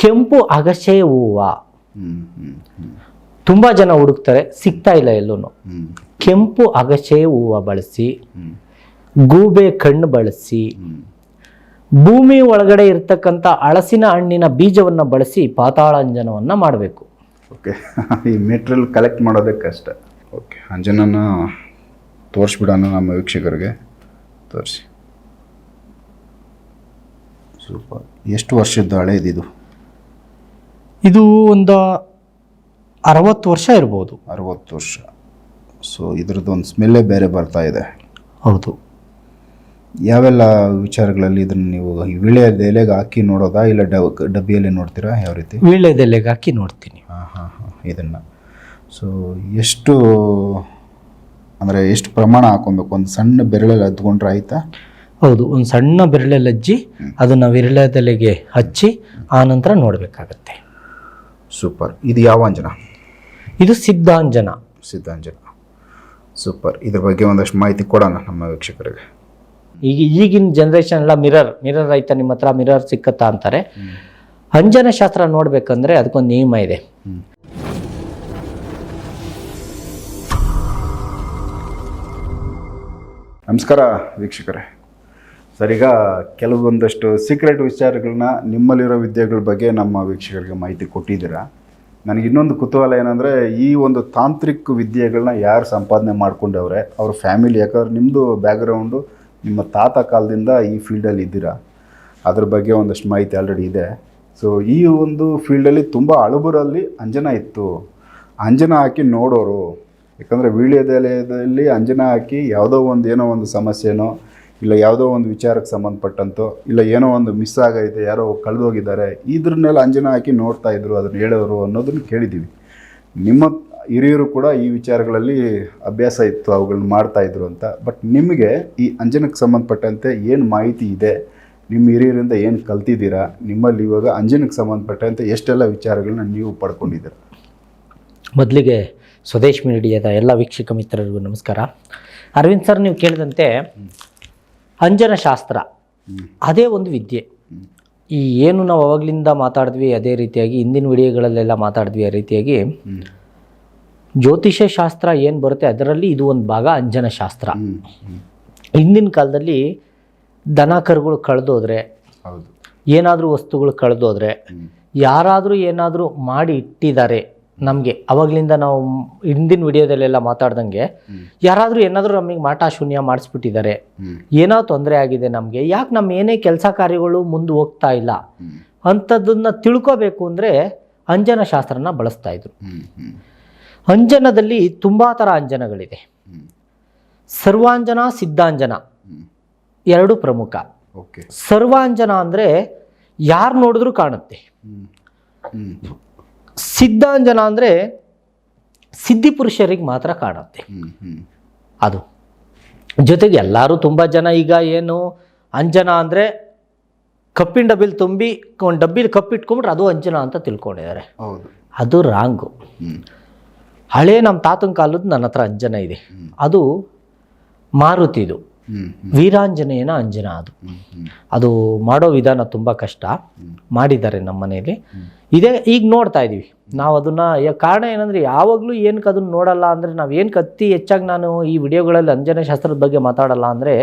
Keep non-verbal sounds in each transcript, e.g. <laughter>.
ಕೆಂಪು ಅಗಸೆ ಹೂವು. ತುಂಬಾ ಜನ ಹುಡುಕ್ತಾರೆ ಸಿಗ್ತಾ ಇಲ್ಲ ಎಲ್ಲೂ ಹ್ಮ್ ಕೆಂಪು ಅಗಸೆ ಹೂವು ಬಳಸಿ ಗೂಬೆ ಕಣ್ಣು ಬಳಸಿ ಭೂಮಿ ಒಳಗಡೆ ಇರ್ತಕ್ಕಂಥ ಹಳಸಿನ ಹಣ್ಣಿನ ಬೀಜವನ್ನು ಬಳಸಿ ಪಾತಾಳಂಜನವನ್ನು ಮಾಡಬೇಕು. ಓಕೆ ಈ ಮೆಟೀರಿಯಲ್ ಕಲೆಕ್ಟ್ ಮಾಡೋದೇ ಕಷ್ಟ ಓಕೆ ಅಂಜನನ ತೋರಿಸ್ಬಿಡೋಣ ನಮ್ಮ ವೀಕ್ಷಕರಿಗೆ. ತೋರಿಸಿ. ಸೂಪರ್. ಎಷ್ಟು ವರ್ಷದ ಹಳೇದಿದು ಇದು ಒಂದು ಅರವತ್ತು ವರ್ಷ ಇರ್ಬೋದು. ಅರವತ್ತು ವರ್ಷ. ಸೊ ಇದ್ರದ್ದು ಒಂದು ಸ್ಮೆಲ್ಲೇ ಬೇರೆ ಬರ್ತಾ ಇದೆ. ಹೌದು. ಯಾವೆಲ್ಲ ವಿಚಾರಗಳಲ್ಲಿ ಇದನ್ನು ನೀವು ವಿಳೆಯದ ಎಲೆಗೆ ಹಾಕಿ ನೋಡೋದಾ ಇಲ್ಲ ಡಬ್ ಡಬ್ಬಿಯಲ್ಲಿ ನೋಡ್ತೀರಾ? ಯಾವ ರೀತಿ? ವೀಳ್ಯದೆಲೆಗೆ ಹಾಕಿ ನೋಡ್ತೀನಿ. ಹಾಂ ಹಾಂ ಹಾಂ ಇದನ್ನು. ಸೊ ಎಷ್ಟು ಅಂದರೆ ಎಷ್ಟು ಪ್ರಮಾಣ ಹಾಕೊಬೇಕು? ಒಂದು ಸಣ್ಣ ಬೆರಳಲ್ಲಿ ಹದ್ಕೊಂಡ್ರೆ ಆಯಿತಾ? ಹೌದು ಒಂದು ಸಣ್ಣ ಬೆರಳಲ್ಲಿ ಅಜ್ಜಿ ಅದನ್ನು ವಿರಳದೆಲೆಗೆ ಹಚ್ಚಿ ಆನಂತರ ನಂತರ ನೋಡಬೇಕಾಗತ್ತೆ. ಸೂಪರ್ ಇದು ಯಾವ ಅಂಜನ? ಇದು ಸಿದ್ಧಾಂಜನ. ಸಿದ್ಧಾಂಜನ. ಸೂಪರ್ ಇದ್ರ ಬಗ್ಗೆ ಒಂದಷ್ಟು ಮಾಹಿತಿ ಕೊಡೋಣ ನಮ್ಮ ವೀಕ್ಷಕರಿಗೆ. ಈಗ ಈಗಿನ ಜನರೇಷನ್ ಎಲ್ಲ ಮಿರರ್ ಮಿರರ್ ಐತ ನಿಮ್ಮ ಹತ್ರ ಮಿರರ್ ಸಿಕ್ಕತ್ತಾ ಅಂತಾರೆ. ಅಂಜನ ಶಾಸ್ತ್ರ ನೋಡ್ಬೇಕಂದ್ರೆ ಅದಕ್ಕೊಂದು ನಿಯಮ ಇದೆ. ನಮಸ್ಕಾರ ವೀಕ್ಷಕರೇ. ಸರ್ ಕೆಲವೊಂದಷ್ಟು ಸೀಕ್ರೆಟ್ ವಿಚಾರಗಳನ್ನ ನಿಮ್ಮಲ್ಲಿರೋ ವಿದ್ಯೆಗಳ ಬಗ್ಗೆ ನಮ್ಮ ವೀಕ್ಷಕರಿಗೆ ಮಾಹಿತಿ ಕೊಟ್ಟಿದ್ದೀರಾ? ನನಗೆ ಇನ್ನೊಂದು ಕುತೂಹಲ ಏನಂದರೆ, ಈ ಒಂದು ತಾಂತ್ರಿಕ ವಿದ್ಯೆಗಳನ್ನ ಯಾರು ಸಂಪಾದನೆ ಮಾಡ್ಕೊಂಡವ್ರೆ? ಅವ್ರ ಫ್ಯಾಮಿಲಿ ಯಾಕಂದ್ರೆ ನಿಮ್ಮದು ಬ್ಯಾಕ್ಗ್ರೌಂಡು ನಿಮ್ಮ ತಾತ ಕಾಲದಿಂದ ಈ ಫೀಲ್ಡಲ್ಲಿ ಇದ್ದೀರಾ? ಅದ್ರ ಬಗ್ಗೆ ಒಂದಷ್ಟು ಮಾಹಿತಿ ಆಲ್ರೆಡಿ ಇದೆ. ಸೊ ಈ ಒಂದು ಫೀಲ್ಡಲ್ಲಿ ತುಂಬ ಅಳುಬರಲ್ಲಿ ಅಂಜನ ಇತ್ತು. ಅಂಜನ ಹಾಕಿ ನೋಡೋರು, ಯಾಕಂದರೆ ವೀಳ್ಯದೆಲೆಯಲ್ಲಿ ಅಂಜನ ಹಾಕಿ ಯಾವುದೋ ಒಂದು ಏನೋ ಒಂದು ಸಮಸ್ಯೆನೋ ಇಲ್ಲ ಯಾವುದೋ ಒಂದು ವಿಚಾರಕ್ಕೆ ಸಂಬಂಧಪಟ್ಟಂತೋ ಇಲ್ಲ ಏನೋ ಒಂದು ಮಿಸ್ ಆಗೈತೆ ಯಾರೋ ಕಳೆದೋಗಿದ್ದಾರೆ ಇದ್ರನ್ನೆಲ್ಲ ಅಂಜನ ಹಾಕಿ ನೋಡ್ತಾ ಇದ್ರು ಅದನ್ನ ಹೇಳೋರು ಅನ್ನೋದನ್ನು ಕೇಳಿದ್ದೀವಿ ನಿಮ್ಮ ಹಿರಿಯರು ಕೂಡ ಈ ವಿಚಾರಗಳಲ್ಲಿ ಅಭ್ಯಾಸ ಇತ್ತು ಅವುಗಳನ್ನ ಮಾಡ್ತಾ ಇದ್ರು ಅಂತ. ಬಟ್ ನಿಮಗೆ ಈ ಅಂಜನಕ್ಕೆ ಸಂಬಂಧಪಟ್ಟಂತೆ ಏನು ಮಾಹಿತಿ ಇದೆ? ನಿಮ್ಮ ಹಿರಿಯರಿಂದ ಏನು ಕಲ್ತಿದ್ದೀರಾ? ನಿಮ್ಮಲ್ಲಿ ಇವಾಗ ಅಂಜನಕ್ಕೆ ಸಂಬಂಧಪಟ್ಟಂತೆ ಎಷ್ಟೆಲ್ಲ ವಿಚಾರಗಳನ್ನ ನೀವು ಪಡ್ಕೊಂಡಿದ್ದೀರ? ಮೊದಲಿಗೆ ಸ್ವದೇಶ್ ಮೀಡಿಯಾದ ಎಲ್ಲ ವೀಕ್ಷಕ ಮಿತ್ರರಿಗೂ ನಮಸ್ಕಾರ. ಅರವಿಂದ್ ಸರ್ ನೀವು ಕೇಳಿದಂತೆ ಅಂಜನ ಶಾಸ್ತ್ರ ಅದೇ ಒಂದು ವಿದ್ಯೆ ಈ ಏನು ನಾವು ಅವಾಗಲಿಂದ ಮಾತಾಡಿದ್ವಿ ಅದೇ ರೀತಿಯಾಗಿ ಹಿಂದಿನ ವಿಡಿಯೋಗಳಲ್ಲೆಲ್ಲ ಮಾತಾಡಿದ್ವಿ ಆ ರೀತಿಯಾಗಿ. ಜ್ಯೋತಿಷ್ಯ ಶಾಸ್ತ್ರ ಏನು ಬರುತ್ತೆ ಅದರಲ್ಲಿ ಇದು ಒಂದು ಭಾಗ ಅಂಜನ ಶಾಸ್ತ್ರ. ಹಿಂದಿನ ಕಾಲದಲ್ಲಿ ದನ ಕರುಗಳು ಕಳೆದೋದ್ರೆ ಏನಾದರೂ ವಸ್ತುಗಳು ಕಳೆದೋದ್ರೆ. ಯಾರಾದರೂ ಏನಾದರೂ ಮಾಡಿ ಇಟ್ಟಿದ್ದಾರೆ ನಮಗೆ ಅವಾಗಲಿಂದ ನಾವು ಹಿಂದಿನ ವಿಡಿಯೋದಲ್ಲೆಲ್ಲ ಮಾತಾಡ್ದಂಗೆ. ಯಾರಾದರೂ ಏನಾದರೂ ನಮಗೆ ಮಾಟ ಶೂನ್ಯ ಮಾಡಿಸ್ಬಿಟ್ಟಿದ್ದಾರೆ. ಏನೋ ತೊಂದರೆ ಆಗಿದೆ ನಮಗೆ ಯಾಕೆ ನಮ್ಮ ಏನೇ ಕೆಲಸ ಕಾರ್ಯಗಳು ಮುಂದೆ ಹೋಗ್ತಾ ಇಲ್ಲ? ಅಂಥದ್ದನ್ನು ತಿಳ್ಕೋಬೇಕು ಅಂದರೆ ಅಂಜನ ಶಾಸ್ತ್ರನ ಬಳಸ್ತಾ ಇದ್ರು. ಅಂಜನದಲ್ಲಿ ತುಂಬ ಥರ ಅಂಜನಗಳಿದೆ. ಸರ್ವಾಂಜನ ಸಿದ್ಧಾಂಜನ. ಎರಡು ಪ್ರಮುಖ. ಓಕೆ. ಸರ್ವಾಂಜನ ಅಂದರೆ ಯಾರು ನೋಡಿದ್ರೂ ಕಾಣುತ್ತೆ. ಸಿದ್ಧಾಂಜನ ಅಂದರೆ ಸಿದ್ಧಿ ಪುರುಷರಿಗೆ ಮಾತ್ರ ಕಾಣುತ್ತೆ. ಅದು. ಜೊತೆಗೆ ಎಲ್ಲರೂ ತುಂಬ ಜನ ಈಗ ಏನು ಅಂಜನ ಅಂದರೆ ಕಪ್ಪಿನ ಡಬ್ಬಿಲಿ ತುಂಬಿ ಒಂದು ಡಬ್ಬಿಲಿ ಕಪ್ಪಿಟ್ಕೊಂಡ್ರೆ ಅದು ಅಂಜನ ಅಂತ ತಿಳ್ಕೊಂಡಿದ್ದಾರೆ. ಅದು ರಾಂಗು. ಹಳೇ ನಮ್ಮ ತಾತನ ಕಾಲದ್ದು ನನ್ನ ಹತ್ರ ಅಂಜನ ಇದೆ. ಅದು ಮಾರುತಿದು. ವೀರಾಂಜನೇಯನ ಅಂಜನ ಅದು. ಅದು ಮಾಡೋ ವಿಧಾನ ತುಂಬ ಕಷ್ಟ. ಮಾಡಿದ್ದಾರೆ ನಮ್ಮ ಮನೆಯಲ್ಲಿ. ಇದೇ ಈಗ ನೋಡ್ತಾ ಇದ್ದೀವಿ ನಾವು ಅದನ್ನ ಕಾರಣ ಏನಂದ್ರೆ ಯಾವಾಗಲೂ ಏನಕ್ಕೆ ಅದನ್ನು ನೋಡಲ್ಲ ಅಂದ್ರೆ ನಾವು ಏನಕ್ಕೆ ಅತಿ ಹೆಚ್ಚಾಗಿ ನಾನು ಈ ವಿಡಿಯೋಗಳಲ್ಲಿ ಅಂಜನ ಶಾಸ್ತ್ರದ ಬಗ್ಗೆ ಮಾತಾಡಲ್ಲ ಅಂದ್ರೆ.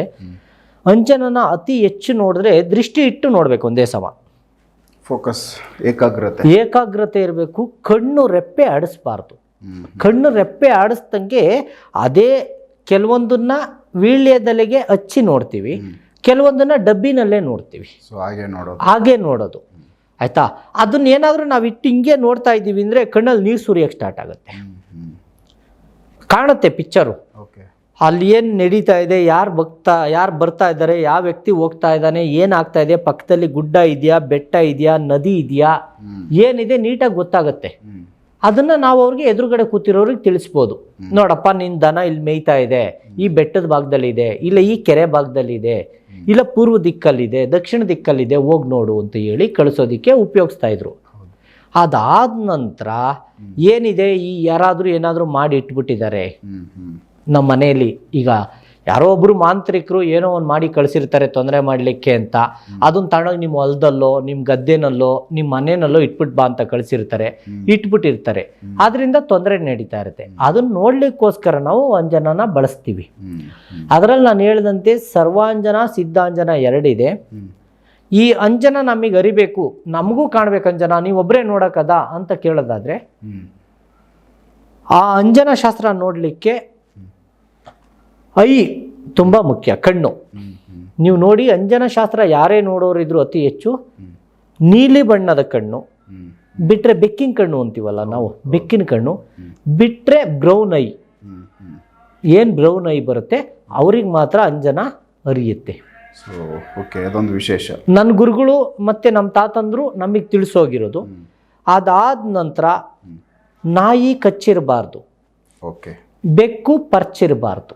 ಅಂಜನನ ಅತಿ ಹೆಚ್ಚು ನೋಡಿದ್ರೆ ದೃಷ್ಟಿ ಇಟ್ಟು ನೋಡಬೇಕು ಒಂದೇ ಸಮ ಫೋಕಸ್ ಏಕಾಗ್ರತೆ ಏಕಾಗ್ರತೆ ಇರಬೇಕು ಕಣ್ಣು ರೆಪ್ಪೆ ಆಡಿಸ್ಬಾರ್ದು ಕಣ್ಣು ರೆಪ್ಪೆ ಆಡಿಸ್ದಂಗೆ ಅದೇ ಕೆಲವೊಂದನ್ನ ವೀಳ್ಯದೆಲೆಗೆ ಹಚ್ಚಿ ನೋಡ್ತೀವಿ. ಕೆಲವೊಂದನ್ನು ಡಬ್ಬಿನಲ್ಲೇ ನೋಡ್ತೀವಿ. ಸೊ ಹಾಗೆ ನೋಡೋದು. ಹಾಗೆ ನೋಡೋದು. ಆಯ್ತಾ? ಅದನ್ನ ಏನಾದರೂ ನಾವು ಇಟ್ಟು ಹಿಂಗೆ ನೋಡ್ತಾ ಇದ್ದೀವಿ ಅಂದರೆ ಕಣ್ಣಲ್ಲಿ ನೀರು ಸುರಿಯೋಕ್ಕೆ ಸ್ಟಾರ್ಟ್ ಆಗುತ್ತೆ. ಕಾಣುತ್ತೆ ಪಿಕ್ಚರು ಅಲ್ಲಿ ಏನು ನಡೀತಾ ಇದೆ ಯಾರು ಬಗ್ತಾ ಯಾರು ಬರ್ತಾ ಇದ್ದಾರೆ ಯಾವ ವ್ಯಕ್ತಿ ಹೋಗ್ತಾ ಇದ್ದಾನೆ ಏನಾಗ್ತಾ ಇದೆ ಪಕ್ಕದಲ್ಲಿ ಗುಡ್ಡ ಇದೆಯಾ ಬೆಟ್ಟ ಇದೆಯಾ ನದಿ ಇದೆಯಾ ಏನಿದೆ ನೀಟಾಗಿ ಗೊತ್ತಾಗುತ್ತೆ. ಅದನ್ನ ನಾವು ಅವ್ರಿಗೆ ಎದುರುಗಡೆ ಕೂತಿರೋರಿಗೆ ತಿಳಿಸ್ಬೋದು. ನೋಡಪ್ಪ ನಿನ್ನ ದನ ಇಲ್ಲಿ ಮೇಯ್ತಾ ಇದೆ ಈ ಬೆಟ್ಟದ ಭಾಗದಲ್ಲಿದೆ ಇಲ್ಲ ಈ ಕೆರೆ ಭಾಗದಲ್ಲಿದೆ ಇಲ್ಲ ಪೂರ್ವ ದಿಕ್ಕಲ್ಲಿದೆ ದಕ್ಷಿಣ ದಿಕ್ಕಲ್ಲಿದೆ ಹೋಗಿ ನೋಡು ಅಂತ ಹೇಳಿ ಕಳಿಸೋದಿಕ್ಕೆ ಉಪಯೋಗಿಸ್ತಾ ಇದ್ರು. ಅದಾದ ನಂತರ ಏನಿದೆ ಈ ಯಾರಾದರೂ ಏನಾದರೂ ಮಾಡಿ ಇಟ್ಬಿಟ್ಟಿದ್ದಾರೆ. ನಮ್ಮ ಮನೆಯಲ್ಲಿ ಈಗ ಯಾರೋ ಒಬ್ರು ಮಾಂತ್ರಿಕರು ಏನೋ ಒಂದು ಮಾಡಿ ಕಳಿಸಿರ್ತಾರೆ ತೊಂದರೆ ಮಾಡಲಿಕ್ಕೆ ಅಂತ. ಅದನ್ನ ತಗೊಂಡೋಗಿ ನಿಮ್ಮ ಹೊಲದಲ್ಲೋ ನಿಮ್ಮ ಗದ್ದೆನಲ್ಲೋ ನಿಮ್ಮ ಮನೆಯಲ್ಲೋ ಇಟ್ಬಿಟ್ಟು ಬಾ ಅಂತ ಕಳಿಸಿರ್ತಾರೆ. ಇಟ್ಬಿಟ್ಟಿರ್ತಾರೆ. ಅದರಿಂದ ತೊಂದರೆ ನಡೀತಾ ಇರುತ್ತೆ. ಅದನ್ನ ನೋಡ್ಲಿಕ್ಕೋಸ್ಕರ ನಾವು ಅಂಜನನ ಬಳಸ್ತೀವಿ. ಅದರಲ್ಲಿ ನಾನು ಹೇಳಿದಂತೆ ಸರ್ವಾಂಜನ ಸಿದ್ಧಾಂಜನ ಎರಡಿದೆ. ಈ ಅಂಜನ ನಮಗೆ ಅರಿಬೇಕು. ನಮಗೂ ಕಾಣ್ಬೇಕು ಅಂಜನ ನೀವೊಬ್ಬರೇ ನೋಡಕ್ಕದ ಅಂತ ಕೇಳೋದಾದ್ರೆ ಆ ಅಂಜನ ಶಾಸ್ತ್ರ ನೋಡಲಿಕ್ಕೆ ಐ ತುಂಬ ಮುಖ್ಯ ಕಣ್ಣು. ನೀವು ನೋಡಿ ಅಂಜನ ಶಾಸ್ತ್ರ ಯಾರೇ ನೋಡೋರಿದ್ರು ಅತಿ ಹೆಚ್ಚು ನೀಲಿ ಬಣ್ಣದ ಕಣ್ಣು ಬಿಟ್ಟರೆ ಬಿಟ್ರೆ ಬೆಕ್ಕಿನ ಕಣ್ಣು ಅಂತೀವಲ್ಲ ನಾವು ಬೆಕ್ಕಿನ ಕಣ್ಣು. ಬಿಟ್ಟರೆ ಬಿಟ್ರೆ ಬ್ರೌನ್ ಐ. ಏನು ಬ್ರೌನ್ ಐ ಬರುತ್ತೆ ಅವ್ರಿಗೆ ಮಾತ್ರ ಅಂಜನ ಅರಿಯುತ್ತೆ. ಸೊ ಓಕೆ ಅದೊಂದು ವಿಶೇಷ. ನನ್ನ ಗುರುಗಳು ಮತ್ತೆ ನಮ್ಮ ತಾತಂದ್ರು ನಮಗೆ ತಿಳಿಸೋಗಿರೋದು. ಅದಾದ ನಂತರ ನಾಯಿ ಕಚ್ಚಿರಬಾರ್ದು. ಓಕೆ ಬೆಕ್ಕು ಪರ್ಚಿರಬಾರ್ದು.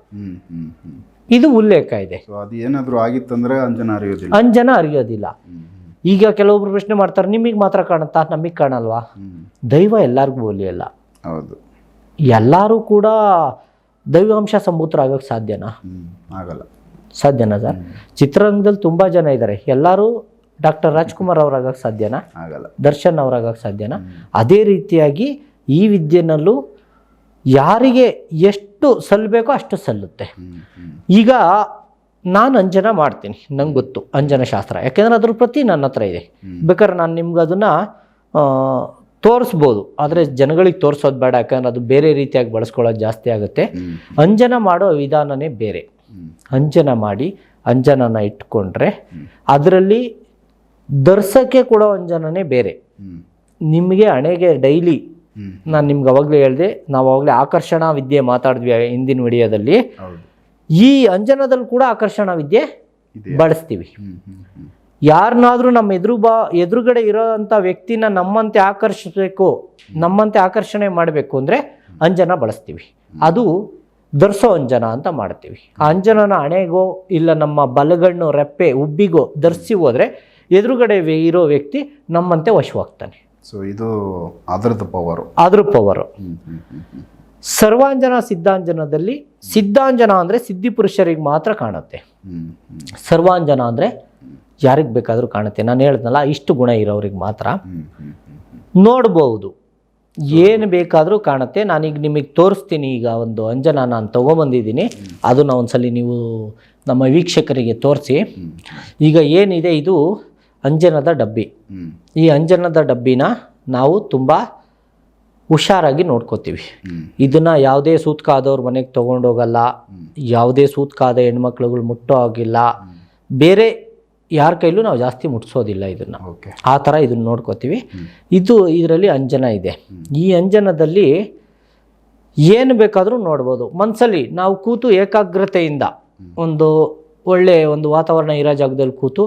ಇದು ಉಲ್ಲೇಖ ಇದೆ. ಅದು ಏನಾದರೂ ಆಗಿತ್ತಂದ್ರೆ ಅಂಜನ ಅರಿಯೋದಿಲ್ಲ. ಅಂಜನ ಅರಿಯೋದಿಲ್ಲ. ಈಗ ಕೆಲವೊಬ್ರು ಪ್ರಶ್ನೆ ಮಾಡ್ತಾರೆ ನಿಮಗೆ ಮಾತ್ರ ಕಾಣುತ್ತಾ? ನಮಗೆ ಕಾಣಲ್ವಾ? ದೈವ ಎಲ್ಲರಿಗೂ ಒಲಿಯಲ್ಲ ಹೌದು. ಎಲ್ಲರೂ ಕೂಡ ದೈವಾಂಶ ಸಂಭೂತರಾಗಕ್ಕೆ ಸಾಧ್ಯನಾ? ಹ್ಮ್ ಆಗಲ್ಲ. ಸಾಧ್ಯನಾ ಸರ್? ಚಿತ್ರರಂಗದಲ್ಲಿ ತುಂಬ ಜನ ಇದ್ದಾರೆ ಎಲ್ಲರೂ ಡಾಕ್ಟರ್ ರಾಜ್ಕುಮಾರ್ ಅವರಾಗಕ್ಕೆ ಸಾಧ್ಯನಾ? ಆಗಲ್ಲ. ದರ್ಶನ್ ಅವರಾಗಕ್ಕೆ ಸಾಧ್ಯನಾ? ಅದೇ ರೀತಿಯಾಗಿ ಈ ವಿದ್ಯೆನಲ್ಲೂ ಯಾರಿಗೆ ಎಷ್ಟು ಸಲ್ಲಬೇಕೋ ಅಷ್ಟು ಸಲ್ಲುತ್ತೆ. ಈಗ ನಾನು ಅಂಜನ ಮಾಡ್ತೀನಿ, ನಂಗೆ ಗೊತ್ತು ಅಂಜನ ಶಾಸ್ತ್ರ. ಯಾಕೆಂದ್ರೆ ಅದ್ರ ಪ್ರತಿ ನನ್ನ ಹತ್ರ ಇದೆ. ಬೇಕಾದ್ರೆ ನಾನು ನಿಮ್ಗೆ ಅದನ್ನು ತೋರಿಸ್ಬೋದು. ಆದರೆ ಜನಗಳಿಗೆ ತೋರಿಸೋದು ಬೇಡ, ಯಾಕಂದ್ರೆ ಅದು ಬೇರೆ ರೀತಿಯಾಗಿ ಬಳಸ್ಕೊಳ್ಳೋದು ಜಾಸ್ತಿ ಆಗುತ್ತೆ. ಅಂಜನ ಮಾಡೋ ವಿಧಾನನೇ ಬೇರೆ. ಅಂಜನ ಮಾಡಿ ಅಂಜನನ ಇಟ್ಕೊಂಡ್ರೆ ಅದರಲ್ಲಿ ದರ್ಶಕ್ಕೆ ಕೊಡೋ ಅಂಜನನೇ ಬೇರೆ. ನಿಮಗೆ ಹಣೆಗೆ ಡೈಲಿ ನಾನು ನಿಮ್ಗೆ ಅವಾಗಲೇ ಹೇಳಿದೆ ನಾವು ಅವಾಗಲೇ ಆಕರ್ಷಣಾ ವಿದ್ಯೆ ಮಾತಾಡಿದ್ವಿ ಹಿಂದಿನ ವಿಡಿಯೋದಲ್ಲಿ. ಈ ಅಂಜನದಲ್ಲಿ ಕೂಡ ಆಕರ್ಷಣಾ ವಿದ್ಯೆ ಬಳಸ್ತೀವಿ. ಯಾರನ್ನಾದ್ರೂ ನಮ್ಮ ಎದುರು ಬಾ ಎದುರುಗಡೆ ಇರೋಂಥ ವ್ಯಕ್ತಿನ ನಮ್ಮಂತೆ ಆಕರ್ಷಿಸಬೇಕು ನಮ್ಮಂತೆ ಆಕರ್ಷಣೆ ಮಾಡಬೇಕು ಅಂದರೆ ಅಂಜನ ಬಳಸ್ತೀವಿ. ಅದು ಧರಿಸೋ ಅಂಜನ ಅಂತ ಮಾಡ್ತೀವಿ. ಆ ಅಂಜನನ ಹಣೆಗೋ ಇಲ್ಲ ನಮ್ಮ ಬಲಗಣ್ಣು ರೆಪ್ಪೆ ಉಬ್ಬಿಗೋ ಧರಿಸಿ ಹೋದರೆ ಎದುರುಗಡೆ ಇರೋ ವ್ಯಕ್ತಿ ನಮ್ಮಂತೆ ವಶವಾಗ್ತಾನೆ. ಸೊ ಇದು ಅದ್ರದ್ದು ಪವರು ಅದ್ರ ಪವರು ಸರ್ವಾಂಜನ ಸಿದ್ಧಾಂಜನದಲ್ಲಿ ಸಿದ್ಧಾಂಜನ ಅಂದರೆ ಸಿದ್ಧಿ ಪುರುಷರಿಗೆ ಮಾತ್ರ ಕಾಣುತ್ತೆ. ಸರ್ವಾಂಜನ ಅಂದರೆ ಯಾರಿಗೆ ಬೇಕಾದರೂ ಕಾಣುತ್ತೆ. ನಾನು ಹೇಳ್ದನಲ್ಲ ಇಷ್ಟು ಗುಣ ಇರೋರಿಗೆ ಮಾತ್ರ. ನೋಡ್ಬೋದು. ಏನು ಬೇಕಾದರೂ ಕಾಣುತ್ತೆ. ನಾನೀಗ ನಿಮಗೆ ತೋರಿಸ್ತೀನಿ ಈಗ ಒಂದು ಅಂಜನ ನಾನು ತೊಗೊಂಬಂದಿದ್ದೀನಿ. ಅದನ್ನು ಒಂದ್ಸಲಿ ನೀವು ನಮ್ಮ ವೀಕ್ಷಕರಿಗೆ ತೋರಿಸಿ. ಈಗ ಏನಿದೆ ಇದು ಅಂಜನದ ಡಬ್ಬಿ. ಈ ಅಂಜನದ ಡಬ್ಬಿನ ನಾವು ತುಂಬ ಹುಷಾರಾಗಿ ನೋಡ್ಕೋತೀವಿ. ಇದನ್ನ ಯಾವುದೇ ಸೂತ್ಕಾದವ್ರ ಮನೆಗೆ ತೊಗೊಂಡೋಗಲ್ಲ. ಯಾವುದೇ ಸೂತ್ಕಾದ ಹೆಣ್ಮಕ್ಳುಗಳು ಮುಟ್ಟೋ ಆಗಿಲ್ಲ ಬೇರೆ ಯಾರ ಕೈಲೂ ನಾವು ಜಾಸ್ತಿ ಮುಟ್ಸೋದಿಲ್ಲ ಇದನ್ನು. ಆ ಥರ ಇದನ್ನು ನೋಡ್ಕೋತೀವಿ. ಇದು ಇದರಲ್ಲಿ ಅಂಜನ ಇದೆ. ಈ ಅಂಜನದಲ್ಲಿ ಏನು ಬೇಕಾದರೂ ನೋಡ್ಬೋದು. ಮನಸ್ಸಲ್ಲಿ ನಾವು ಕೂತು ಏಕಾಗ್ರತೆಯಿಂದ ಒಂದು ಒಳ್ಳೆ ಒಂದು ವಾತಾವರಣ ಇರೋ ಜಾಗದಲ್ಲಿ ಕೂತು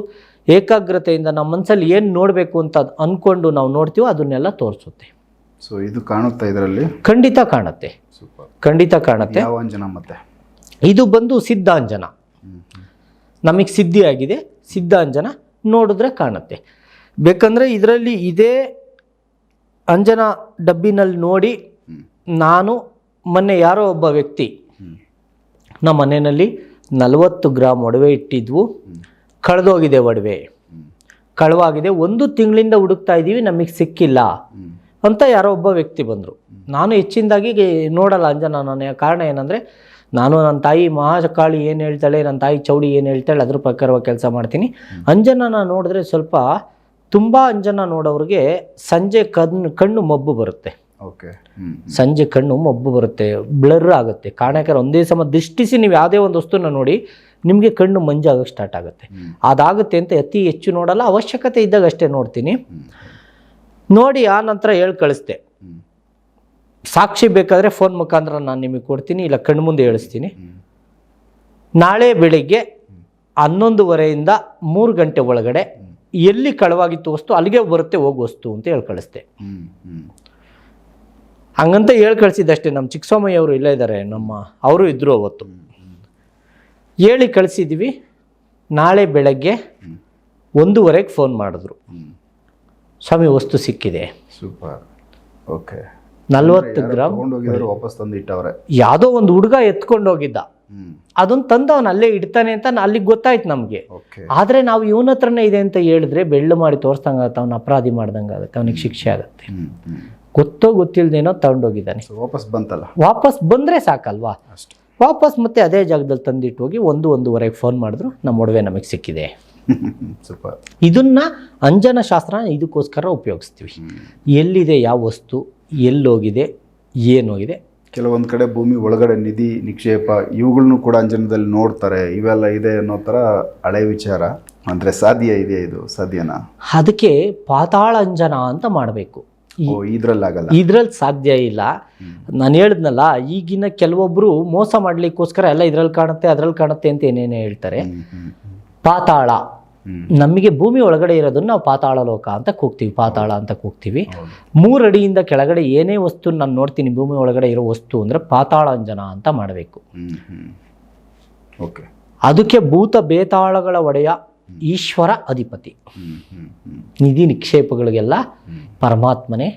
ಏಕಾಗ್ರತೆಯಿಂದ ನಮ್ಮ ಮನಸ್ಸಲ್ಲಿ ಏನು ನೋಡಬೇಕು ಅಂತ ಅಂದ್ಕೊಂಡು ನಾವು ನೋಡ್ತೀವೋ ಅದನ್ನೆಲ್ಲ ತೋರಿಸುತ್ತೆ. ಸೊ ಇದು ಕಾಣುತ್ತಾ ಇದರಲ್ಲಿ? ಖಂಡಿತ ಕಾಣುತ್ತೆ. ಖಂಡಿತ ಕಾಣುತ್ತೆ. ಯಾವಂಜನ ಮತ್ತೆ? ಇದು ಬಂದು ಸಿದ್ಧಾಂಜನ. ನಮಗೆ ಸಿದ್ಧಿ ಆಗಿದೆ ಸಿದ್ಧಾಂಜನ ನೋಡಿದ್ರೆ ಕಾಣುತ್ತೆ. ಬೇಕಂದರೆ ಇದರಲ್ಲಿ ಇದೇ ಅಂಜನ ಡಬ್ಬಿನಲ್ಲಿ ನೋಡಿ ನಾನು ಮೊನ್ನೆ ಯಾರೋ ಒಬ್ಬ ವ್ಯಕ್ತಿ ನಮ್ಮ ಮನೆಯಲ್ಲಿ ನಲವತ್ತು ಗ್ರಾಮ್ ಒಡವೆ ಇಟ್ಟಿದ್ವು. ಕಳೆದೋಗಿದೆ ಒಡವೆ. ಕಳವಾಗಿದೆ. ಒಂದು ತಿಂಗಳಿಂದ ಹುಡುಕ್ತಾ ಇದ್ದೀವಿ ನಮಗೆ ಸಿಕ್ಕಿಲ್ಲ ಅಂತ ಯಾರೋ ಒಬ್ಬ ವ್ಯಕ್ತಿ ಬಂದರು. ನಾನು ಹೆಚ್ಚಿನದಾಗಿ ನೋಡಲ್ಲ ಅಂಜನ ನನ್ನ ಕಾರಣ ಏನಂದರೆ ನಾನು ನನ್ನ ತಾಯಿ ಮಹಾಕಾಳಿ ಏನು ಹೇಳ್ತಾಳೆ ನನ್ನ ತಾಯಿ ಚೌಡಿ ಏನು ಹೇಳ್ತಾಳೆ ಅದ್ರ ಪ್ರಕಾರವಾಗಿ ಕೆಲಸ ಮಾಡ್ತೀನಿ. ಅಂಜನನ ನೋಡಿದ್ರೆ ಸ್ವಲ್ಪ ತುಂಬ ಅಂಜನ ನೋಡೋರಿಗೆ ಸಂಜೆ ಕಣ್ಣು ಕಣ್ಣು ಮಬ್ಬು ಬರುತ್ತೆ. ಓಕೆ. ಸಂಜೆ ಕಣ್ಣು ಮಬ್ಬು ಬರುತ್ತೆ ಬ್ಲರ್ ಆಗುತ್ತೆ. ಕಾರಣಕ್ಕೆ ಒಂದೇ ಸಮ ದೃಷ್ಟಿಸಿ ನೀವು ಯಾವುದೇ ಒಂದು ವಸ್ತುನ ನೋಡಿ ನಿಮಗೆ ಕಣ್ಣು ಮಂಜಾಗಕ್ಕೆ ಸ್ಟಾರ್ಟ್ ಆಗುತ್ತೆ. ಅದಾಗುತ್ತೆ ಅಂತ ಅತಿ ಹೆಚ್ಚು ನೋಡಲ್ಲ ಅವಶ್ಯಕತೆ ಇದ್ದಾಗ ಅಷ್ಟೇ ನೋಡ್ತೀನಿ. ನೋಡಿ ಆ ನಂತರ ಹೇಳಿ ಕಳಿಸ್ದೆ ಸಾಕ್ಷಿ ಬೇಕಾದರೆ ಫೋನ್ ಮುಖಾಂತರ ನಾನು ನಿಮಗೆ ಕೊಡ್ತೀನಿ ಇಲ್ಲ ಕಣ್ಣು ಮುಂದೆ ಹೇಳಿಸ್ತೀನಿ. ನಾಳೆ ಬೆಳಿಗ್ಗೆ ಹನ್ನೊಂದುವರೆಯಿಂದ ಮೂರು ಗಂಟೆ ಒಳಗಡೆ ಎಲ್ಲಿ ಕಳವಾಗಿತ್ತು ವಸ್ತು ಅಲ್ಲಿಗೆ ಬರುತ್ತೆ ಹೋಗು ವಸ್ತು ಅಂತ ಹೇಳಿ ಕಳಿಸ್ದೆ ಹಂಗಂತ ಹೇಳಿ ಕಳಿಸಿದ್ದಷ್ಟೇ ನಮ್ಮ ಚಿಕ್ಕಸ್ವಾಮಯ್ಯ ಅವರು ಇಲ್ಲೇ ಇದ್ದಾರೆ ನಮ್ಮ ಅವರು ಇದ್ದರು ಅವತ್ತು. ಹೇಳಿ ಕಳಿಸಿದ್ವಿ. ನಾಳೆ ಬೆಳಗ್ಗೆ. ಒಂದೂವರೆಗೆ ಫೋನ್ ಮಾಡಿದ್ರು. ಸ್ವಾಮಿ ವಸ್ತು ಸಿಕ್ಕಿದೆ. ಸೂಪರ್. ಓಕೆ. ನಲ್ವತ್ತು ಗ್ರಾಮ್ ವಾಪಸ್ ತಂದು ಇಟ್ಟವ್ರೆ. ಯಾವುದೋ ಒಂದು ಹುಡುಗ ಎತ್ಕೊಂಡೋಗಿದ್ದ ಅದನ್ನ ತಂದು ಅವನು ಅಲ್ಲೇ ಇಡ್ತಾನೆ ಅಂತ ಅಲ್ಲಿಗೆ ಗೊತ್ತಾಯ್ತು ನಮಗೆ. ಆದರೆ ನಾವು ಇವನ ಹತ್ರನೇ ಇದೆ ಅಂತ ಹೇಳಿದ್ರೆ ಬೆಳ್ಳು ಮಾಡಿ ತೋರಿಸ್ದಂಗೆ ಆಗುತ್ತೆ ಅವನ ಅಪರಾಧಿ ಮಾಡ್ದಂಗೆ ಆಗುತ್ತೆ ಅವನಿಗೆ ಶಿಕ್ಷೆ ಆಗುತ್ತೆ. ಗೊತ್ತೋ ಗೊತ್ತಿಲ್ಲದೇನೋ ತಗೊಂಡೋಗಿದ್ದಾನೆ. ವಾಪಸ್ ಬಂತಲ್ಲ? ವಾಪಸ್ ಬಂದರೆ ಸಾಕಲ್ವಾ? ಅಷ್ಟೇ. ವಾಪಸ್ ಮತ್ತೆ ಅದೇ ಜಾಗದಲ್ಲಿ ತಂದಿಟ್ಟು ಹೋಗಿ ಒಂದು ಒಂದೂವರೆಗೆ ಫೋನ್ ಮಾಡಿದ್ರು ನಮ್ಮ ಒಡವೆ ನಮಗೆ ಸಿಕ್ಕಿದೆ. <laughs> ಸೂಪರ್. ಇದನ್ನ ಅಂಜನ ಶಾಸ್ತ್ರ ಇದಕ್ಕೋಸ್ಕರ ಉಪಯೋಗಿಸ್ತೀವಿ. ಎಲ್ಲಿದೆ ಯಾವ ವಸ್ತು ಎಲ್ಲೋಗಿದೆ ಏನೋಗಿದೆ? ಕೆಲವೊಂದು ಕಡೆ ಭೂಮಿ ಒಳಗಡೆ ನಿಧಿ ನಿಕ್ಷೇಪ ಇವುಗಳನ್ನು ಕೂಡ ಅಂಜನದಲ್ಲಿ ನೋಡ್ತಾರೆ. ಇವೆಲ್ಲ ಇದೆ ಅನ್ನೋ ಥರ ಹಳೆ ವಿಚಾರ. ಅಂದರೆ ಸಾಧ್ಯ ಇದೆ ಇದು ಸಾಧ್ಯನಾ? ಅದಕ್ಕೆ ಪಾತಾಳ ಅಂಜನ ಅಂತ ಮಾಡಬೇಕು. ಇದ್ರಲ್ಲಾಗಲ್ಲ. ಇದ್ರಲ್ಲಿ ಸಾಧ್ಯ ಇಲ್ಲ. ನಾನು ಹೇಳಿದ್ನಲ್ಲ ಈಗಿನ ಕೆಲವೊಬ್ರು ಮೋಸ ಮಾಡ್ಲಿಕ್ಕೋಸ್ಕರ ಎಲ್ಲ ಇದ್ರಲ್ಲಿ ಕಾಣುತ್ತೆ ಅದ್ರಲ್ಲಿ ಕಾಣುತ್ತೆ ಅಂತ ಏನೇನು ಹೇಳ್ತಾರೆ. ಪಾತಾಳ. ನಮಗೆ ಭೂಮಿ ಒಳಗಡೆ ಇರೋದನ್ನ ನಾವು ಪಾತಾಳ ಲೋಕ ಅಂತ ಕೂಗ್ತೀವಿ ಪಾತಾಳ ಅಂತ ಕೂಗ್ತೀವಿ. ಮೂರಡಿಯಿಂದ ಕೆಳಗಡೆ ಏನೇ ವಸ್ತು ನಾನು ನೋಡ್ತೀನಿ ಭೂಮಿ ಒಳಗಡೆ ಇರೋ ವಸ್ತು ಅಂದರೆ ಪಾತಾಳಂಜನ ಅಂತ ಮಾಡಬೇಕು. ಅದಕ್ಕೆ ಭೂತ ಬೇತಾಳಗಳ ಒಡೆಯ ಈಶ್ವರ ಅಧಿಪತಿ. ನಿಧಿ ನಿಕ್ಷೇಪಗಳಿಗೆಲ್ಲ. ಪರಮಾತ್ಮನೇ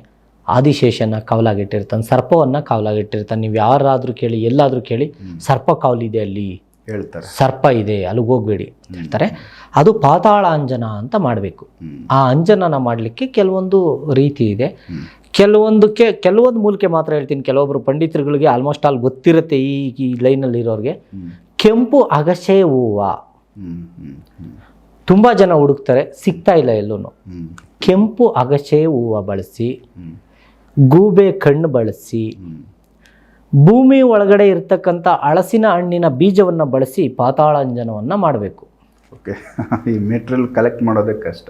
ಆದಿಶೇಷನ ಕಾವಲಾಗಿಟ್ಟಿರ್ತಾನೆ ಸರ್ಪವನ್ನು ಕಾವಲಾಗಿಟ್ಟಿರ್ತಾನೆ. ನೀವು ಯಾರಾದರೂ ಕೇಳಿ ಎಲ್ಲಾದರೂ ಕೇಳಿ ಸರ್ಪ ಕಾವಲಿದೆ ಅಲ್ಲಿ. ಹೇಳ್ತಾರೆ. ಸರ್ಪ ಇದೆ ಅಲ್ಲಿಗೆ ಹೋಗ್ಬೇಡಿ ಅಂತ ಹೇಳ್ತಾರೆ. ಅದು ಪಾತಾಳ ಅಂಜನ ಅಂತ ಮಾಡಬೇಕು. ಆ ಅಂಜನನ ಮಾಡಲಿಕ್ಕೆ ಕೆಲವೊಂದು ರೀತಿ ಇದೆ. ಕೆಲವೊಂದಕ್ಕೆ ಕೆಲವೊಂದು ಮೂಲಕೆ ಮಾತ್ರ ಹೇಳ್ತೀನಿ. ಕೆಲವೊಬ್ಬರು ಪಂಡಿತರುಗಳಿಗೆ ಆಲ್ಮೋಸ್ಟ್ ಆಲ್ ಗೊತ್ತಿರುತ್ತೆ ಈ ಈ ಲೈನಲ್ಲಿ ಇರೋರಿಗೆ ಕೆಂಪು ಅಗಸೆ ಹೂವು. ತುಂಬ ಜನ ಹುಡುಕ್ತಾರೆ ಸಿಗ್ತಾ ಇಲ್ಲ ಎಲ್ಲೂ ಕೆಂಪು ಅಗಸೆ ಹೂವು ಬಳಸಿ ಗೂಬೆ ಕಣ್ಣು ಬಳಸಿ ಭೂಮಿ ಒಳಗಡೆ ಇರ್ತಕ್ಕಂಥ ಹಳಸಿನ ಹಣ್ಣಿನ ಬೀಜವನ್ನು ಬಳಸಿ ಪಾತಾಳಂಜನವನ್ನು ಮಾಡಬೇಕು. ಓಕೆ. <laughs> ಈ ಮೆಟೀರಿಯಲ್ ಕಲೆಕ್ಟ್ ಮಾಡೋದೇ ಕಷ್ಟ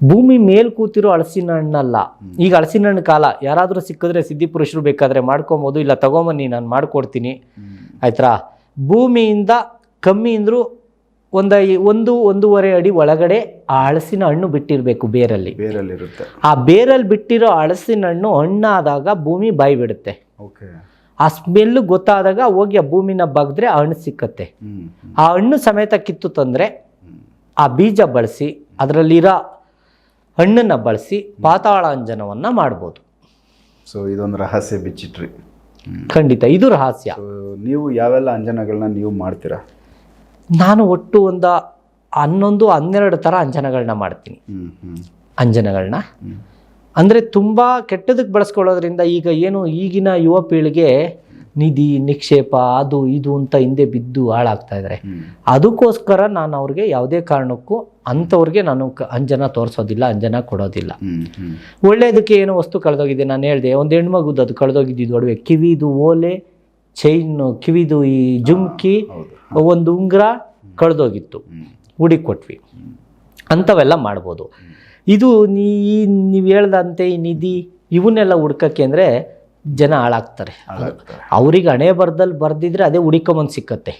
ಭೂಮಿ ಮೇಲ್ ಕೂತಿರೋ ಹಳಸಿನ ಹಣ್ಣಲ್ಲ. ಈಗ ಹಳಸಿನ ಹಣ್ಣು ಕಾಲ ಯಾರಾದರೂ ಸಿಕ್ಕಿದ್ರೆ ಸಿದ್ಧಿಪುರುಷರು ಬೇಕಾದರೆ ಮಾಡ್ಕೊಬೋದು ಇಲ್ಲ ತಗೊಂಬನ್ನಿ ನಾನು ಮಾಡಿಕೊಡ್ತೀನಿ. ಆಯ್ತಾ ಭೂಮಿಯಿಂದ ಕಮ್ಮಿ ಅಂದರೂ ಒಂದು ಒಂದು ಒಂದೂವರೆ ಅಡಿ ಒಳಗಡೆ ಆ ಹಳಸಿನ ಹಣ್ಣು ಬಿಟ್ಟಿರಬೇಕು ಬೇರಲ್ಲಿ. ಬೇರಲ್ಲಿರುತ್ತೆ. ಆ ಬೇರಲ್ಲಿ ಬಿಟ್ಟಿರೋ ಹಳಸಿನ ಹಣ್ಣು ಹಣ್ಣಾದಾಗ ಭೂಮಿ ಬಾಯಿ ಬಿಡುತ್ತೆ ಓಕೆ. ಆ ಸ್ಮೆಲ್ಲು ಗೊತ್ತಾದಾಗ ಹೋಗಿ ಆ ಭೂಮಿನ ಬಗ್ದ್ರೆ ಆ ಹಣ್ಣು ಸಿಕ್ಕತ್ತೆ. ಆ ಹಣ್ಣು ಸಮೇತ ಕಿತ್ತು ತಂದ್ರೆ ಆ ಬೀಜ ಬಳಸಿ ಅದರಲ್ಲಿರೋ ಹಣ್ಣನ್ನು ಬಳಸಿ ಪಾತಾಳಾಂಜನವನ್ನು ಮಾಡ್ಬೋದು. ಸೊ ಇದೊಂದು ರಹಸ್ಯ ಬಿಚ್ಚಿಟ್ರಿ. ಖಂಡಿತ ಇದು ರಹಸ್ಯ. ನೀವು ಯಾವೆಲ್ಲ ಅಂಜನಗಳನ್ನ ನೀವು ಮಾಡ್ತೀರಾ? ನಾನು ಒಟ್ಟು ಒಂದು ಹನ್ನೊಂದು ಹನ್ನೆರಡು ಥರ ಅಂಜನಗಳನ್ನ ಮಾಡ್ತೀನಿ. ಅಂಜನಗಳನ್ನ ಅಂದರೆ ತುಂಬ ಕೆಟ್ಟದಕ್ಕೆ ಬಳಸ್ಕೊಳ್ಳೋದ್ರಿಂದ ಈಗ ಏನು ಈಗಿನ ಯುವ ಪೀಳಿಗೆ ನಿಧಿ ನಿಕ್ಷೇಪ ಅದು ಇದು ಅಂತ ಹಿಂದೆ ಬಿದ್ದು ಹಾಳಾಗ್ತಾ ಇದ್ದಾರೆ ಅದಕ್ಕೋಸ್ಕರ ನಾನು ಅವ್ರಿಗೆ ಯಾವುದೇ ಕಾರಣಕ್ಕೂ ಅಂಥವ್ರಿಗೆ ನಾನು ಕ- ಅಂಜನ ತೋರಿಸೋದಿಲ್ಲ ಅಂಜನ ಕೊಡೋದಿಲ್ಲ. ಒಳ್ಳೆಯದಕ್ಕೆ ಏನೋ ವಸ್ತು ಕಳೆದೋಗಿದೆ ನಾನು ಹೇಳಿದೆ ಒಂದು ಹೆಣ್ಮಗುದ್ದು ಅದು ಕಳೆದೋಗಿದ್ದು ಒಡವೆ ಕಿವಿದು ಓಲೆ ಚೈನು ಕಿವಿದು ಈ ಜುಮ್ಕಿ ಒಂದು ಉಂಗುರ ಕಳೆದೋಗಿತ್ತು. ಹುಡುಕಿ ಕೊಟ್ವಿ. ಅಂಥವೆಲ್ಲ ಮಾಡ್ಬೋದು. ಇದು ನೀ ನೀವು ಹೇಳ್ದಂತೆ ಈ ನಿಧಿ ಇವನ್ನೆಲ್ಲ ಹುಡ್ಕಕ್ಕೆ ಅಂದರೆ ಜನ ಹಾಳಾಗ್ತಾರೆ. ಅವ್ರಿಗೆ ಹಣೆ ಬರ್ದಲ್ಲಿ ಬರ್ದಿದ್ರೆ ಅದೇ ಹುಡಿಕೊಂಬಂದು ಸಿಕ್ಕತ್ತೆ.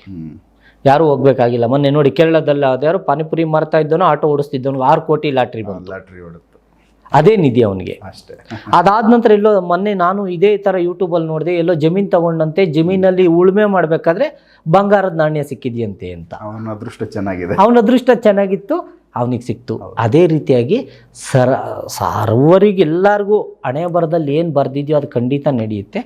ಯಾರು ಹೋಗ್ಬೇಕಾಗಿಲ್ಲ. ಮೊನ್ನೆ ನೋಡಿ ಕೇರಳದಲ್ಲಿ ಅದ್ಯಾರು ಪಾನಿಪುರಿ ಮಾರ್ತಾ ಇದ್ದವನು ಆಟೋ ಓಡಿಸ್ತಿದ್ದವನು ಆರು ಕೋಟಿ ಲಾಟ್ರಿ ಬಂತು. ಲಾಟ್ರಿ ಅದೇ ನಿಧಿ ಅವನಿಗೆ. ಅಷ್ಟೇ. ಅದಾದ ನಂತರ ಎಲ್ಲೋ ಮೊನ್ನೆ ನಾನು ಇದೇ ಥರ ಯೂಟ್ಯೂಬಲ್ಲಿ ನೋಡಿದೆ ಎಲ್ಲೋ ಜಮೀನು ತಗೊಂಡಂತೆ ಜಮೀನಲ್ಲಿ ಉಳುಮೆ ಮಾಡಬೇಕಾದ್ರೆ ಬಂಗಾರದ ನಾಣ್ಯ ಸಿಕ್ಕಿದೆಯಂತೆ ಅಂತ. ಅವನ ಅದೃಷ್ಟ ಚೆನ್ನಾಗಿದೆ. ಅವನ ಅದೃಷ್ಟ ಚೆನ್ನಾಗಿತ್ತು ಅವನಿಗೆ ಸಿಕ್ತು. ಅದೇ ರೀತಿಯಾಗಿ ಸರ ಸರ್ವರಿಗೆಲ್ಲರಿಗೂ ಹಣೆ ಬರದಲ್ಲಿ ಏನು ಬರ್ದಿದೆಯೋ ಅದು ಖಂಡಿತ ನಡೆಯುತ್ತೆ.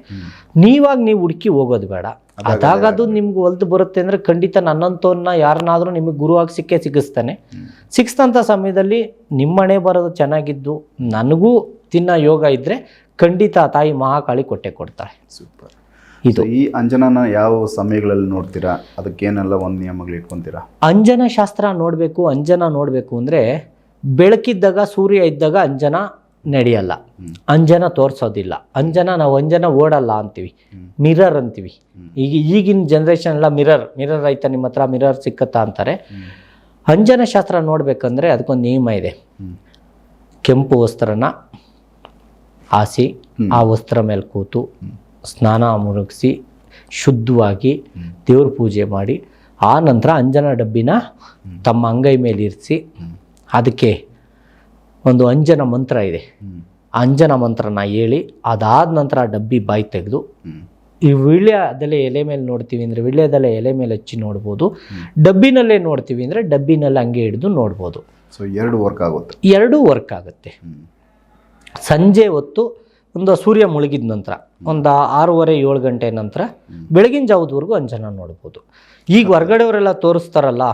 ನೀವಾಗಿ ನೀವಾಗ ನೀವು ಹುಡುಕಿ ಹೋಗೋದು ಬೇಡ. ಅದಾಗ ಅದು ನಿಮ್ಗೆ ಒಲ್ದು ಬರುತ್ತೆ ಅಂದರೆ ಖಂಡಿತ ನನ್ನಂಥವನ್ನ ಯಾರನ್ನಾದರೂ ನಿಮಗೆ ಗುರುವಾಗಿ ಸಿಕ್ಕೇ ಸಿಗಿಸ್ತಾನೆ. ಸಿಕ್ಸ್ತಂಥ ಸಮಯದಲ್ಲಿ ನಿಮ್ಮ ಹಣೆ ಬರೋದು ಚೆನ್ನಾಗಿದ್ದು ನನಗೂ ತಿನ್ನೋ ಯೋಗ ಇದ್ದರೆ ಖಂಡಿತ ತಾಯಿ ಮಹಾಕಾಳಿ ಕೊಟ್ಟೆ ಕೊಡ್ತಾಳೆ ಸೂಪರ್. ಇದು. ಈ ಅಂಜನನ ಯಾವ ಸಮಯಗಳಲ್ಲಿ ನೋಡ್ತೀರಾ? ಅದಕ್ಕೇನೆಲ್ಲ ಒಂದು ನಿಯಮಗಳು ಇಟ್ಕೊಂತೀರಾ? ಅಂಜನ ಶಾಸ್ತ್ರ ನೋಡಬೇಕು ಅಂಜನ ನೋಡಬೇಕು ಅಂದರೆ ಬೆಳಕಿದ್ದಾಗ ಸೂರ್ಯ ಇದ್ದಾಗ ಅಂಜನ ನಡೆಯಲ್ಲ. ಅಂಜನ ತೋರಿಸೋದಿಲ್ಲ. ಅಂಜನ ನಾವು ಅಂಜನ ಓಡಲ್ಲ ಅಂತೀವಿ. ಮಿರರ್ ಅಂತೀವಿ. ಈಗ ಈಗಿನ ಜನ್ರೇಷನ್ ಎಲ್ಲ ಮಿರರ್ ಮಿರರ್ ಐತ ನಿಮ್ಮ ಹತ್ರ ಮಿರರ್ ಸಿಕ್ಕತ್ತಾ ಅಂತಾರೆ. ಅಂಜನ ಶಾಸ್ತ್ರ ನೋಡಬೇಕಂದ್ರೆ ಅದಕ್ಕೊಂದು ನಿಯಮ ಇದೆ. ಕೆಂಪು ವಸ್ತ್ರನ ಹಾಸಿ, ಆ ವಸ್ತ್ರ ಮೇಲೆ ಕೂತು ಸ್ನಾನ ಮುಳುಗಿಸಿ ಶುದ್ಧವಾಗಿ ದೇವ್ರ ಪೂಜೆ ಮಾಡಿ, ಆ ನಂತರ ಅಂಜನ ಡಬ್ಬಿನ ತಮ್ಮ ಅಂಗೈ ಮೇಲೆ ಇರಿಸಿ, ಅದಕ್ಕೆ ಒಂದು ಅಂಜನ ಮಂತ್ರ ಇದೆ. ಆ ಅಂಜನ ಮಂತ್ರನ ಹೇಳಿ ಅದಾದ ನಂತರ ಆ ಡಬ್ಬಿ ಬಾಯಿ ತೆಗೆದು ಈ ವಿಳ್ಯದಲ್ಲೇ ಎಲೆ ಮೇಲೆ ನೋಡ್ತೀವಿ ಅಂದರೆ ವಿಳ್ಯದಲ್ಲೇ ಎಲೆ ಮೇಲೆ ಹಚ್ಚಿ ನೋಡ್ಬೋದು. ಡಬ್ಬಿನಲ್ಲೇ ನೋಡ್ತೀವಿ ಅಂದರೆ ಡಬ್ಬಿನಲ್ಲಿ ಹಂಗೆ ಹಿಡಿದು ನೋಡ್ಬೋದು. ಸೊ ಎರಡು ವರ್ಕ್ ಆಗುತ್ತೆ. ಎರಡೂ ವರ್ಕ್ ಆಗುತ್ತೆ. ಸಂಜೆ ಹೊತ್ತು ಒಂದು ಸೂರ್ಯ ಮುಳುಗಿದ ನಂತರ ಒಂದು ಆರೂವರೆ ಏಳು ಗಂಟೆ ನಂತರ ಬೆಳಗಿನ ಜಾವದವರೆಗೂ ಅಂಜನ ನೋಡ್ಬೋದು. ಈಗ ಹೊರಗಡೆಯವರೆಲ್ಲ ತೋರಿಸ್ತಾರಲ್ಲ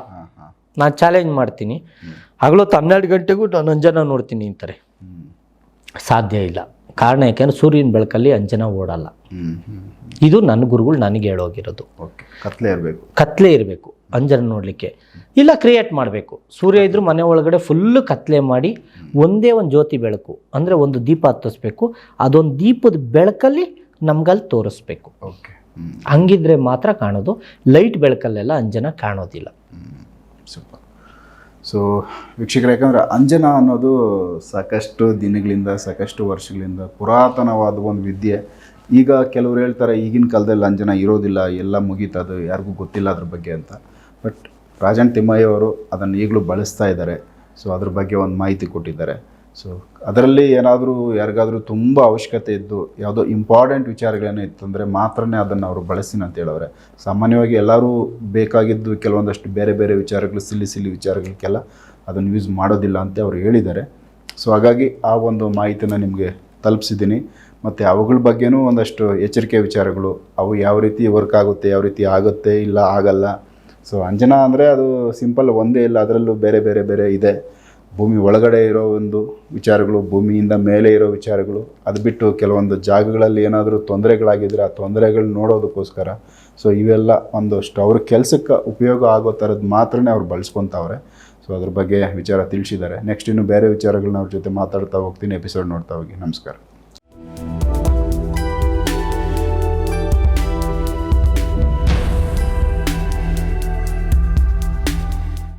ನಾನು ಚಾಲೆಂಜ್ ಮಾಡ್ತೀನಿ. ಹಗಲೊತ್ತು ಹನ್ನೆರಡು ಗಂಟೆಗೂ ನಾನು ಅಂಜನ ನೋಡ್ತೀನಿ ಅಂತಾರೆ. ಸಾಧ್ಯ ಇಲ್ಲ. ಕಾರಣ ಯಾಕೆಂದ್ರೆ ಸೂರ್ಯನ ಬೆಳಕಲ್ಲಿ ಅಂಜನ ಓಡಲ್ಲ. ಇದು ನನ್ನ ಗುರುಗಳು ನನಗೆ ಹೇಳೋಗಿರೋದು ಕತ್ಲೆ ಇರಬೇಕು. ಕತ್ಲೆ ಇರಬೇಕು ಅಂಜನ ನೋಡಲಿಕ್ಕೆ. ಇಲ್ಲ ಕ್ರಿಯೇಟ್ ಮಾಡಬೇಕು. ಸೂರ್ಯ ಇದ್ರೂ ಮನೆ ಒಳಗಡೆ ಫುಲ್ಲು ಕತ್ಲೆ ಮಾಡಿ ಒಂದೇ ಒಂದು ಜ್ಯೋತಿ ಬೆಳಕು ಅಂದರೆ ಒಂದು ದೀಪ ಹತ್ತಿಸ್ಬೇಕು. ಅದೊಂದು ದೀಪದ ಬೆಳಕಲ್ಲಿ ನಮ್ಗಲ್ಲಿ ತೋರಿಸ್ಬೇಕು. ಹಂಗಿದ್ರೆ ಮಾತ್ರ ಕಾಣೋದು. ಲೈಟ್ ಬೆಳಕಲ್ಲೆಲ್ಲ ಅಂಜನ ಕಾಣೋದಿಲ್ಲ. ಸೂಪರ್. ಸೊ ವೀಕ್ಷಕರು, ಯಾಕಂದರೆ ಅಂಜನ ಅನ್ನೋದು ಸಾಕಷ್ಟು ದಿನಗಳಿಂದ, ಸಾಕಷ್ಟು ವರ್ಷಗಳಿಂದ ಪುರಾತನವಾದ ಒಂದು ವಿದ್ಯೆ. ಈಗ ಕೆಲವರು ಹೇಳ್ತಾರೆ, ಈಗಿನ ಕಾಲದಲ್ಲಿ ಅಂಜನ ಇರೋದಿಲ್ಲ, ಎಲ್ಲ ಮುಗೀತದು ಯಾರಿಗೂ ಗೊತ್ತಿಲ್ಲ ಅದ್ರ ಬಗ್ಗೆ ಅಂತ. ಬಟ್ ರಾಜನ್ ತಿಮ್ಮಯ್ಯವರು ಅದನ್ನು ಈಗಲೂ ಬಳಸ್ತಾ ಇದ್ದಾರೆ. ಸೊ ಅದ್ರ ಬಗ್ಗೆ ಒಂದು ಮಾಹಿತಿ ಕೊಟ್ಟಿದ್ದಾರೆ. ಸೊ ಅದರಲ್ಲಿ ಏನಾದರೂ ಯಾರಿಗಾದರೂ ತುಂಬ ಅವಶ್ಯಕತೆ ಇದ್ದು ಯಾವುದೋ ಇಂಪಾರ್ಟೆಂಟ್ ವಿಚಾರಗಳೇನೋ ಇತ್ತು ಅಂದರೆ ಮಾತ್ರನೇ ಅದನ್ನು ಅವರು ಬಳಸಿನ ಅಂತ ಹೇಳವ್ರೆ. ಸಾಮಾನ್ಯವಾಗಿ ಎಲ್ಲರೂ ಬೇಕಾಗಿದ್ದು ಕೆಲವೊಂದಷ್ಟು ಬೇರೆ ಬೇರೆ ವಿಚಾರಗಳು, ಸಿಲ್ಲಿ ಸಿಲ್ಲಿ ವಿಚಾರಗಳಿಗೆಲ್ಲ ಅದನ್ನು ಯೂಸ್ ಮಾಡೋದಿಲ್ಲ ಅಂತ ಅವರು ಹೇಳಿದ್ದಾರೆ. ಸೊ ಹಾಗಾಗಿ ಆ ಒಂದು ಮಾಹಿತಿನ ನಿಮಗೆ ತಲುಪಿಸಿದ್ದೀನಿ. ಮತ್ತು ಅವುಗಳ ಬಗ್ಗೆನೂ ಒಂದಷ್ಟು ಎಚ್ಚರಿಕೆ ವಿಚಾರಗಳು. ಅವು ಯಾವ ರೀತಿ ವರ್ಕ್ ಆಗುತ್ತೆ, ಯಾವ ರೀತಿ ಆಗುತ್ತೆ, ಇಲ್ಲ ಆಗಲ್ಲ. ಸೊ ಅಂಜನಾ ಅಂದರೆ ಅದು ಸಿಂಪಲ್ ಒಂದೇ ಇಲ್ಲ, ಅದರಲ್ಲೂ ಬೇರೆ ಬೇರೆ ಬೇರೆ ಇದೆ. ಭೂಮಿ ಒಳಗಡೆ ಇರೋ ಒಂದು ವಿಚಾರಗಳು, ಭೂಮಿಯಿಂದ ಮೇಲೆ ಇರೋ ವಿಚಾರಗಳು, ಅದು ಬಿಟ್ಟು ಕೆಲವೊಂದು ಜಾಗಗಳಲ್ಲಿ ಏನಾದರೂ ತೊಂದರೆಗಳಾಗಿದ್ದರೆ ಆ ತೊಂದರೆಗಳು ನೋಡೋದಕ್ಕೋಸ್ಕರ. ಸೊ ಇವೆಲ್ಲ ಒಂದಷ್ಟು ಅವ್ರ ಕೆಲಸಕ್ಕೆ ಉಪಯೋಗ ಆಗೋ ಥರದ್ದು ಮಾತ್ರನೇ ಅವ್ರು ಬಳಸ್ಕೊತಾವ್ರೆ. ಸೊ ಅದ್ರ ಬಗ್ಗೆ ವಿಚಾರ ತಿಳಿಸಿದ್ದಾರೆ. ನೆಕ್ಸ್ಟ್ ಇನ್ನು ಬೇರೆ ವಿಚಾರಗಳನ್ನ ಅವ್ರ ಜೊತೆ ಮಾತಾಡ್ತಾ ಹೋಗ್ತೀನಿ ಎಪಿಸೋಡ್ ನೋಡ್ತಾ ಹೋಗಿ. ನಮಸ್ಕಾರ.